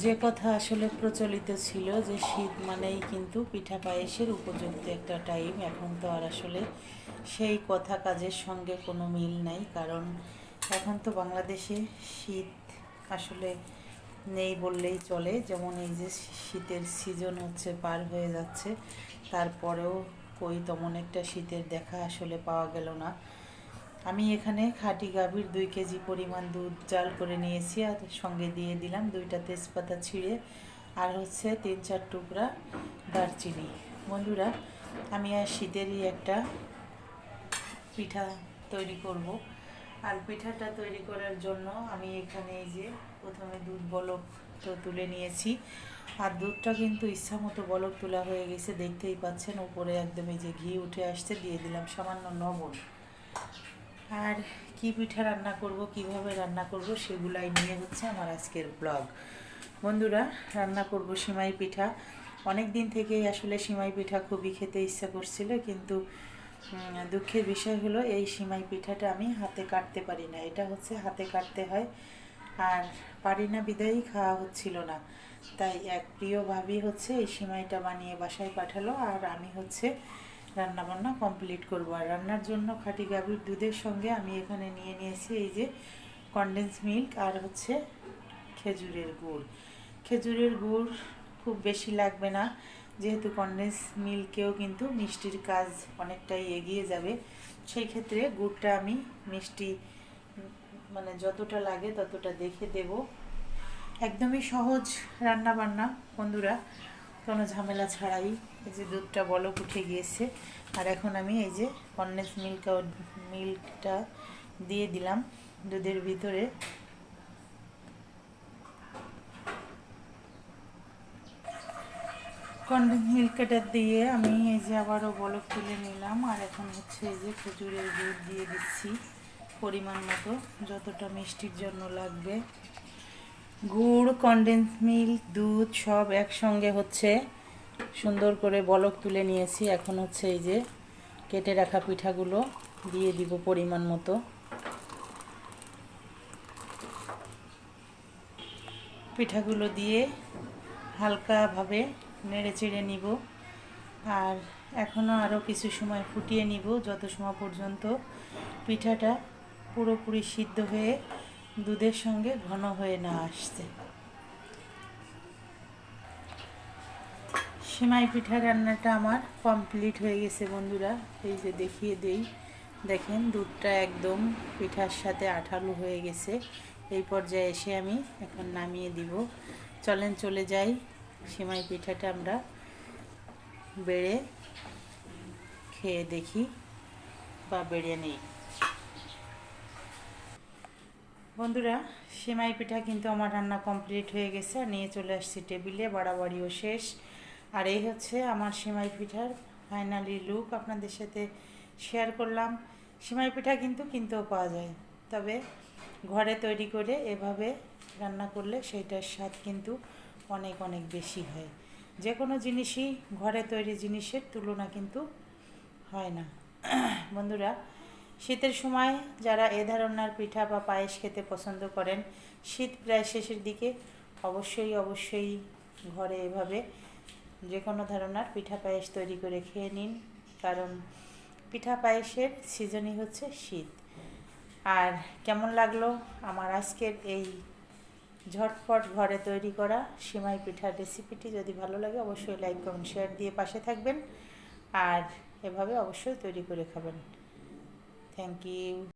যে কথা আসলে প্রচলিত ছিল যে শীত মানেই কিন্তু পিঠা পায়েসের উপযুক্ত একটা টাইম এখন তো আর আসলে সেই কথা কাজের সঙ্গে কোনো মিল নাই, কারণ এখন তো বাংলাদেশে শীত আসলে নেই বললেই চলে। যেমন এই যে শীতের সিজন হচ্ছে, পার হয়ে যাচ্ছে, তারপরেও কই তেমন একটা শীতের দেখা আসলে পাওয়া গেল না। আমি এখানে খাঁটি গাভীর দুই কেজি পরিমাণ দুধ জাল করে নিয়েছি আর সঙ্গে দিয়ে দিলাম দুইটা তেজপাতা ছিঁড়ে আর হচ্ছে তিন চার টুকরা দারচিনি। বন্ধুরা, আমি আর শীতেরই একটা পিঠা তৈরি করব। আর পিঠাটা তৈরি করার জন্য আমি এখানে এই যে প্রথমে দুধ বলক তো তুলে নিয়েছি। আর দুধটা কিন্তু ইচ্ছা মতো বলক তোলা হয়ে গেছে, দেখতেই পাচ্ছেন, উপরে একদম এই যে ঘি উঠে আসছে, দিয়ে দিলাম সামান্য লবণ। আর কি পিঠা রান্না করব, কীভাবে রান্না করব সেগুলাই নিয়ে হচ্ছে আমার আজকের ব্লগ বন্ধুরা, রান্না করব সিমাই পিঠা। অনেক দিন থেকেই আসলে সিমাই পিঠা খুবই খেতে ইচ্ছা করছিল, কিন্তু দুঃখের বিষয় হলো এই সিমাই পিঠাটা আমি হাতে কাটতে পারি না। এটা হচ্ছে হাতে কাটতে হয়। আর পারি না, বিদায়ী খাওয়া হচ্ছিল না। তাই এক প্রিয় ভাবি হচ্ছে এই সিমাইটা বানিয়ে বাসায় পাঠালো। আর আমি হচ্ছে রান্না বান্না কমপ্লিট করব। আর রান্নার জন্য খাঁটি গাভীর দুধের সঙ্গে আমি এখানে নিয়ে নিয়েছি এই যে কনডেন্স মিল্ক আর হচ্ছে খেজুরের গুড়। খেজুরের গুড় খুব বেশি লাগবে না, যেহেতু কনডেন্স মিল্কেও কিন্তু মিষ্টির কাজ অনেকটাই এগিয়ে যাবে। সেই ক্ষেত্রে গুড়টা আমি মিষ্টি মানে যতটা লাগে ততটা দেখে দেব। একদমই সহজ রান্না বান্না বন্ধুরা। কোনো ঝামেলা ছাড়াই এই যে দুধটা বলক উঠে গিয়েছে। আর এখন আমি এই যে কন্ডেন্স মিল্ক মিল্কটা দিয়ে দিলাম দুধের ভিতরে। কন্ডেন্স মিল্কটা দিয়ে আমি এই যে আবারও বলক তুলে নিলাম। আর এখন হচ্ছে এই যে খেজুরের দুধ দিয়ে দিচ্ছি পরিমাণ মতো, যতটা মিষ্টির জন্য লাগবে। গুড় কনডেন্স মিল্ক দুধ সব একসঙ্গে হচ্ছে সুন্দর করে বলক তুলে নিয়েছি। এখন হচ্ছে এই যে কেটে রাখা পিঠাগুলো দিয়ে দিব পরিমাণ মতো। পিঠাগুলো দিয়ে হালকাভাবে নেড়ে চেড়ে নিব। আর এখনও আরও কিছু সময় ফুটিয়ে নিব, যত সময় পর্যন্ত পিঠাটা পুরোপুরি সিদ্ধ হয়ে দুধের সঙ্গে ঘন হয়ে না আসছে সিমাই পিঠা রান্নাটা আমার কমপ্লিট হয়ে গেছে বন্ধুরা। এই যে দেখিয়ে দেই। দেখেন, দুধটা একদম পিঠার সাথে আঠালো হয়ে গেছে। এই পর্যায়ে এসে আমি এখন নামিয়ে দিব। চলেন, চলে যাই। সিমাই পিঠাটা আমরা বেড়ে খেয়ে দেখি বা বেড়ে নিই। বন্ধুরা, সেমাই পিঠা কিন্তু আমার রান্না কমপ্লিট হয়ে গেছে, আর নিয়ে চলে আসছি টেবিলে বাড়াবাড়িও শেষ। আর এই হচ্ছে আমার সেমাই পিঠার ফাইনালি লুক আপনাদের সাথে শেয়ার করলাম। সেমাই পিঠা কিন্তু কিনতেও পাওয়া যায়, তবে ঘরে তৈরি করে এভাবে রান্না করলে সেইটার স্বাদ কিন্তু অনেক অনেক বেশি হয়। যে কোনো জিনিসই ঘরে তৈরি জিনিসের তুলনা কিন্তু হয় না। বন্ধুরা শীতের সময় যারা এ ধরনের পিঠা বা পায়েস খেতে পছন্দ করেন, শীত প্রায় শেষের দিকে অবশ্যই অবশ্যই ঘরে এভাবে যে কোনো ধরনের পিঠা পায়েস তৈরি করে খেয়ে নিন। কারণ পিঠা পায়েসের সিজনই হচ্ছে শীত। আর কেমন লাগল আমার আজকের এই ঝটপট ঘরে তৈরি করা সিমাই পিঠার রেসিপিটি যদি ভালো লাগে অবশ্যই লাইক কমেন্ট শেয়ার দিয়ে পাশে থাকবেন। আর এভাবে অবশ্যই তৈরি করে খাবেন। Thank you.